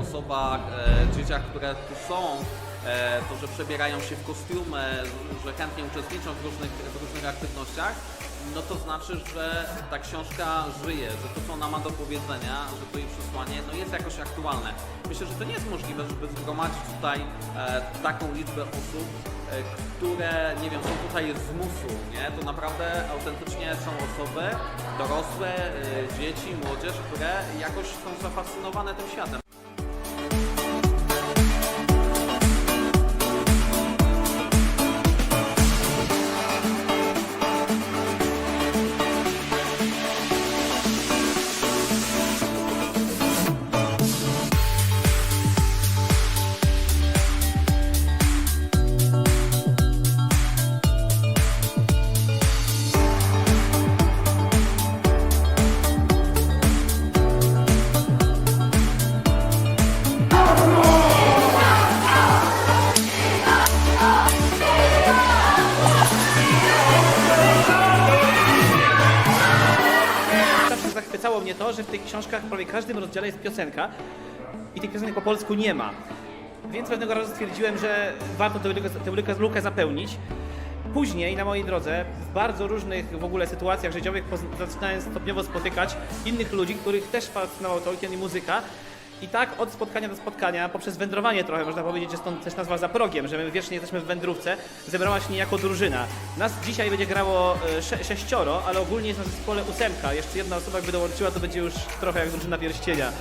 osobach, e, dzieciach, które tu są, e, to, że przebierają się w kostiumy, że chętnie uczestniczą w różnych, w różnych aktywnościach, no to znaczy, że ta książka żyje, że to, co ona ma do powiedzenia, że to jej przesłanie no jest jakoś aktualne. Myślę, że to nie jest możliwe, żeby zgromadzić tutaj e, taką liczbę osób, e, które, nie wiem, są tutaj z musu, nie? To naprawdę autentycznie są osoby, dorosłe, e, dzieci, młodzież, które jakoś są zafascynowane tym światem. Zachwycało mnie to, że w tych książkach prawie każdym rozdziale jest piosenka i tych piosenek po polsku nie ma. Więc pewnego razu stwierdziłem, że warto tę lukę, tę lukę, zapełnić. Później na mojej drodze, w bardzo różnych w ogóle sytuacjach życiowych, zaczynałem stopniowo spotykać innych ludzi, których też fascynował Tolkien i muzyka. I tak od spotkania do spotkania, poprzez wędrowanie trochę, można powiedzieć, że stąd też nazwa za progiem, że my wiecznie jesteśmy w wędrówce, zebrała się niejako drużyna. Nas dzisiaj będzie grało e, sze sześcioro, ale ogólnie jest na zespole ósemka. Jeszcze jedna osoba jakby dołączyła, to będzie już trochę jak drużyna pierścienia.